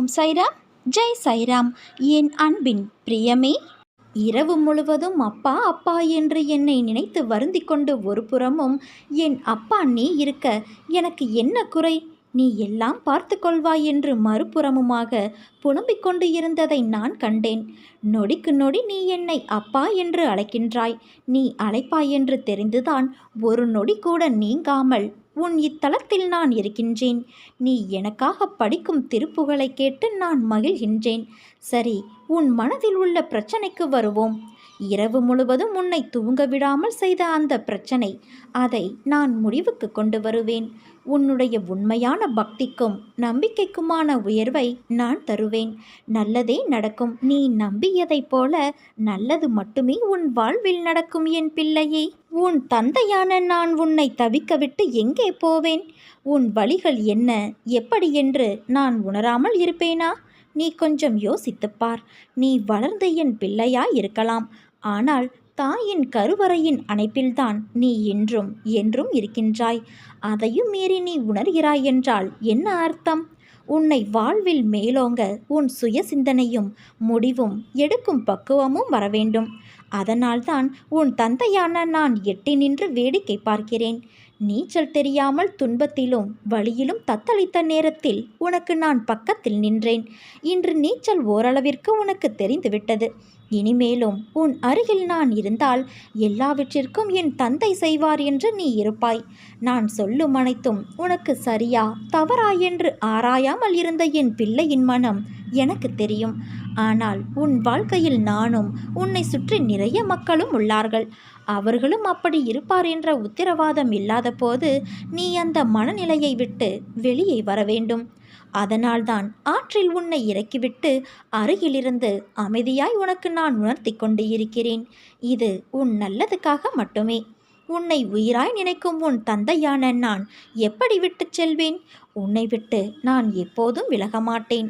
ஓம் சைராம் ஜெய் சைராம். என் அன்பின் பிரியமே இரவு முழுவதும் அப்பா அப்பா என்று என்னை நினைத்து வருந்திக் கொண்டு ஒரு புறமும் என் அப்பா நீ இருக்க எனக்கு என்ன குறை? நீ எல்லாம் பார்த்து கொள்வாய் என்று மறுபுறமுமாக புலம்பிக் கொண்டு இருந்ததை நான் கண்டேன். நொடிக்கு நொடி நீ என்னை அப்பா என்று அழைக்கின்றாய். நீ அழைப்பாய் என்று தெரிந்துதான் ஒரு நொடி கூட நீங்காமல் உன் இத்தலத்தில் நான் இருக்கின்றேன். நீ எனக்காக படிக்கும் திருப்புகளை கேட்டு நான் மகிழ்கின்றேன். சரி உன் மனதில் உள்ள பிரச்சனைக்கு வருவோம். இரவு முழுவதும் உன்னை தூங்க விடாமல் செய்த அந்த பிரச்சனை அதை நான் முடிவுக்கு கொண்டு வருவேன். உன்னுடைய உண்மையான பக்திக்கும் நம்பிக்கைக்குமான உயர்வை நான் தருவேன். நல்லதே நடக்கும். நீ நம்பியதைப் போல நல்லது மட்டுமே உன் வாழ்வில் நடக்கும் என் பிள்ளையே. உன் தந்தையான நான் உன்னை தவிக்க விட்டு எங்கே போவேன்? உன் வழிகள் என்ன? எப்படி என்று நான் உணராமல் இருப்பேனா? நீ கொஞ்சம் யோசித்துப் பார். நீ வளர்ந்த என் பிள்ளையாய் இருக்கலாம். ஆனால் தாயின் கருவறையின் அணைப்பில்தான் நீ என்றும் என்றும் இருக்கின்றாய். அதையும் மீறி நீ உணர்கிறாய் என்றால் என்ன அர்த்தம்? உன்னை வாழ்வில் மேலோங்க உன் சுய சிந்தனையும் முடிவும் எடுக்கும் பக்குவமும் வரவேண்டும். அதனால்தான் உன் தந்தையான நான் எட்டி நின்று வேடிக்கை பார்க்கிறேன். நீச்சல் தெரியாமல் துன்பத்திலும் வழியிலும் தத்தளித்த நேரத்தில் உனக்கு நான் பக்கத்தில் நின்றேன். இன்று நீச்சல் ஓரளவிற்கு உனக்கு தெரிந்துவிட்டது. இனிமேலும் உன் அருகில் நான் இருந்தால் எல்லாவற்றிற்கும் என் தந்தை செய்வார் என்று நீ இருப்பாய். நான் சொல்லும் அனைத்தும் உனக்கு சரியா தவறா என்று ஆராயாமல் இருந்த என் பிள்ளையின் மனம் எனக்கு தெரியும். ஆனால் உன் வாழ்க்கையில் நானும் உன்னை சுற்றி நிறைய மக்களும் உள்ளார்கள். அவர்களும் அப்படி இருப்பார் என்ற உத்தரவாதம் இல்லாத போது நீ அந்த மனநிலையை விட்டு வெளியே வர வேண்டும். அதனால்தான் ஆற்றில் உன்னை இறக்கிவிட்டு அருகிலிருந்து அமைதியாய் உனக்கு நான் உணர்த்தி கொண்டு இருக்கிறேன். இது உன் நல்லதுக்காக மட்டுமே. உன்னை உயிராய் நினைக்கும் உன் தந்தையான நான் எப்படி விட்டுச் செல்வேன்? உன்னை விட்டு நான் எப்போதும் விலக மாட்டேன்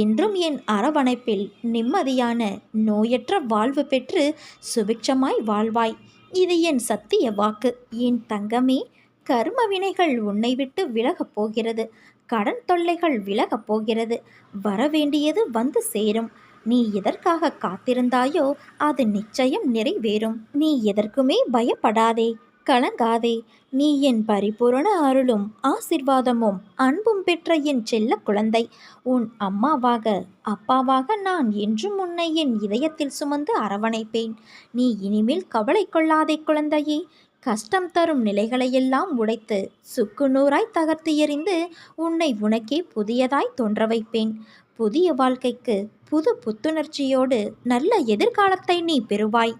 என்றும் என் அரவணைப்பில் நிம்மதியான நோயற்ற வாழ்வு பெற்று சுபிட்சமாய் வாழ்வாய். இது என் சத்திய வாக்கு. என் தங்கமே கர்ம வினைகள் உன்னை விட்டு விலகப் போகிறது. கடன் தொல்லைகள் விலகப் போகிறது. வரவேண்டியது வந்து சேரும். நீ எதற்காக காத்திருந்தாயோ அது நிச்சயம் நிறைவேறும். நீ எதற்குமே பயப்படாதே கலங்காதே. நீ என் பரிபூரண அருளும் ஆசிர்வாதமும் அன்பும் பெற்ற என் செல்ல குழந்தை. உன் அம்மாவாக அப்பாவாக நான் என்றும் உன்னை என் இதயத்தில் சுமந்து அரவணைப்பேன். நீ இனிமேல் கவலை கொள்ளாதே குழந்தையே. கஷ்டம் தரும் நிலைகளையெல்லாம் உடைத்து சுக்கு நூறாய் தகர்த்து எறிந்து உன்னை உனக்கே புதியதாய் தோன்ற வைப்பேன் புதிய வாழ்க்கைக்கு புது புத்துணர்ச்சியோடு நல்ல எதிர்காலத்தை நீ பெறுவாய்.